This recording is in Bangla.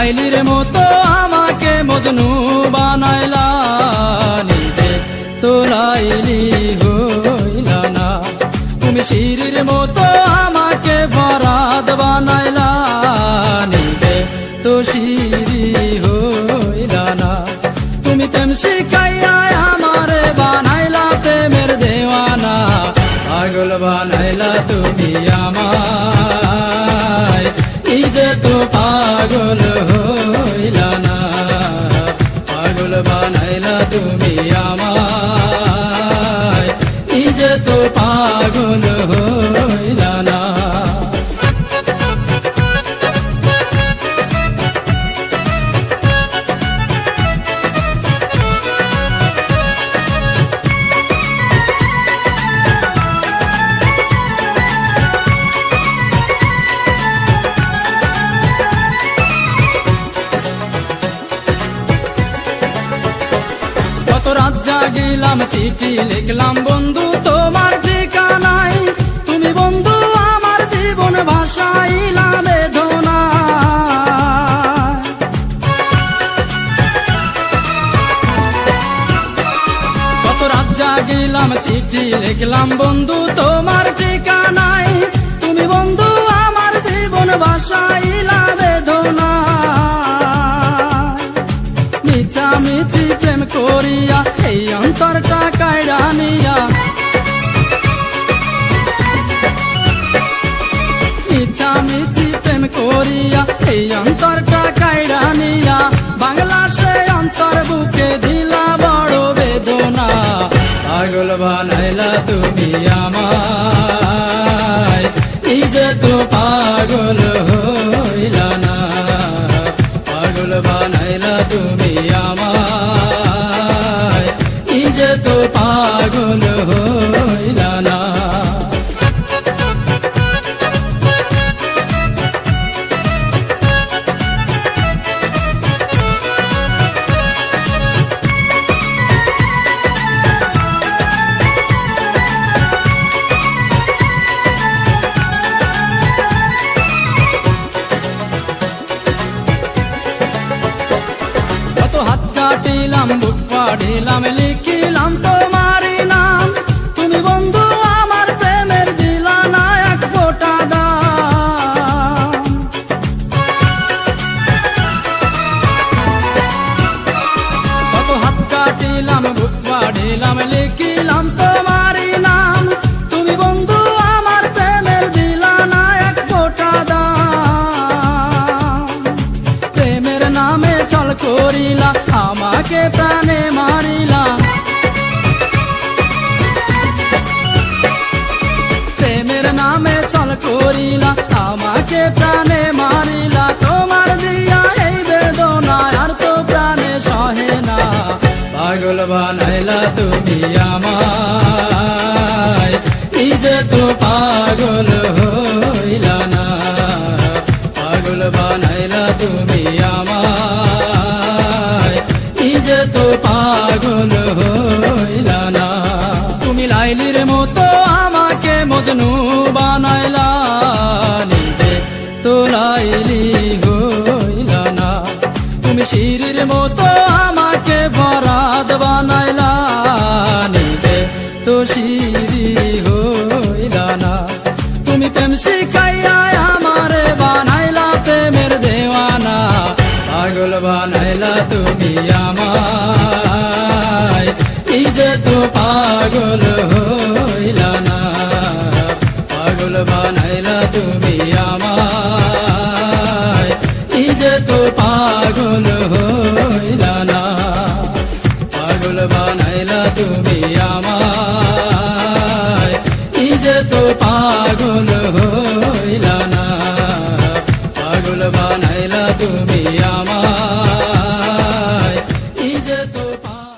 লাইলির মতো আমাকে মজনু বানাইলা নিজে তো লাইলি হইলা না। তুমি শিরির মতো আমাকে বরাদ বানাইলা নিজে তো শিরি হইলা না। তুমি প্রেম শিখাইয়া আমারে বানাইলা প্রেমের দেওয়ানা, পাগল বানাইলা তুমি পাগল হইলা না। পাগল বানাইলা তুমি রাত জাগিলাম চিঠি লিখলাম, বন্ধু তোমার তুমি বন্ধু আমার জীবন ভাষাইলা বেদনা। কত জাগিলাম, চিঠি লিখলাম, বন্ধু তোমার ঠিকানাই। তুমি বন্ধু আমার জীবন ভাষাইলা বেদনা। এই অন্তরটা কায়রা নিয়া। মিছামিছি প্রেম করিয়া এই অন্তরটা কাটিলাম বুক পাড়িলাম লিখিলাম তোমারই নাম। তুমি বন্ধু, আমার প্রেমের দিলা না এক ফোটা দাম। কত হাত কাটিলাম বুক পাড়িলাম লিখিলাম তোমারই নাম। তুমি বন্ধু, আমার প্রেমের দিলা না এক ফোটা দাম। প্রেমের নামে চল করিলা চল করিলা, আমাকে প্রাণে মারিলা, তোমার দিয়া এই বেদনা আর তো প্রাণে সহে না। পাগল বানাইলা তুমি আমায় যে তো পাগল হইলা না। পাগল বানাইলা তুমি আমায় যে তো পাগল হইলা না। তুমি লাইলির মতো আমাকে মজনু শিরির মতো আমাকে বরাদ বানাইলা, নিজে তো শিরি হইলা না। তুমি প্রেম শিখাইয়া আমারে বানাইলা, প্রেমের দেওয়ানা। পাগল বানাইলা তুমি আমায়। যে তো পাগল হইলা না। পাগল বানাইলা তুমি আমায়। যে তো পাগল পাগল